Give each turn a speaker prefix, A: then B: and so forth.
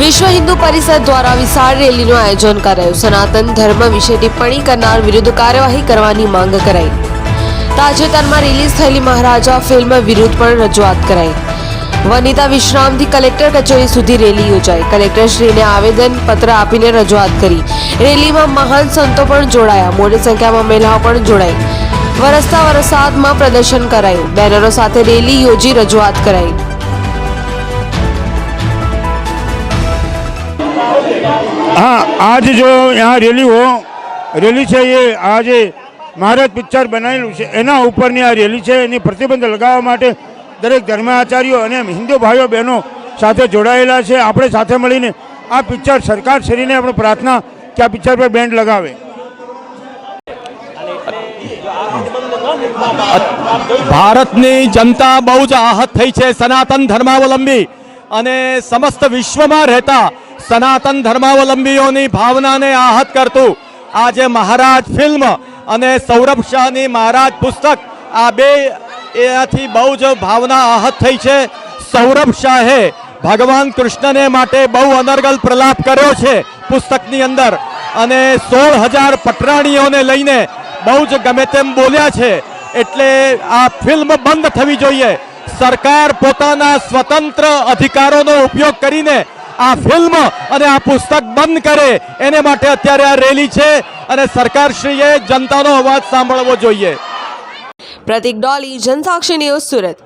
A: વિશ્વ હિન્દુ પરિષદ દ્વારા વિશાળ રેલીનું આયોજન કરાયું. સનાતન ધર્મ વિશે ટિપ્પણી કરનાર વિરુદ્ધ કાર્યવાહી કરવાની માંગ કરાઈ. તાજેતરમાં રિલીઝ થયેલી મહારાજા ફિલ્મ વિરુદ્ધ પણ રજૂઆત કરાઈ. વનિતા વિશ્રામથી કલેક્ટર કચેરી સુધી રેલી યોજાઈ. કલેક્ટરશ્રીને આવેદન પત્ર આપીને રજૂઆત કરી. રેલીમાં મહાન સંતો પણ જોડાયા. મોટી સંખ્યામાં મહિલાઓ પણ જોડાઈ. વરસતા વરસાદમાં પ્રદર્શન કરાયું. બેનરો સાથે રેલી યોજી રજૂઆત કરાઈ.
B: हाँ आज जो यहाँ રેલી હો રેલી છે એ આજે મહારાજ પિક્ચર બનાવેલું છે એના ઉપરની આ રેલી છે એની પ્રતિબંધ લગાવવા માટે દરેક ધર્માચાર્યો અને હિન્દુ ભાઈઓ બહેનો સાથે જોડાયેલા છે આપણે સાથે મળીને આ પિક્ચર સરકાર શ્રીને આપણે પ્રાર્થના કે આ પિક્ચર પર બેન્ડ લગાવે
C: ભારતની જનતા બહુ જ આહત થઈ છે સનાતન ધર્માવલંબી અને સમસ્ત વિશ્વમાં રહેતા સનાતન ધર્માવલંબીઓની ભાવનાને આહત કરતું આજે મહારાજ ફિલ્મ અને સૌરભ શાહની મહારાજ પુસ્તક આ બે એનાથી બહુ જ ભાવના આહત થઈ છે. સૌરભ શાહે ભગવાન કૃષ્ણને માટે બહુ અનર્ગલ પ્રલાપ કર્યો છે પુસ્તકની અંદર અને સોળ હજાર પટરાણીઓને લઈને બહુ જ ગમે તેમ બોલ્યા છે. એટલે આ ફિલ્મ બંધ થવી જોઈએ. સરકાર પોતાના સ્વતંત્ર અધિકારોનો ઉપયોગ કરીને આ ફિલ્મ અને આ પુસ્તક બંધ કરે એને માટે અત્યારે આ રેલી છે અને સરકારશ્રીએ જનતાનો અવાજ સાંભળવો જોઈએ.
A: પ્રતિક ડોલી, જનસાક્ષી ન્યૂઝ સુરત.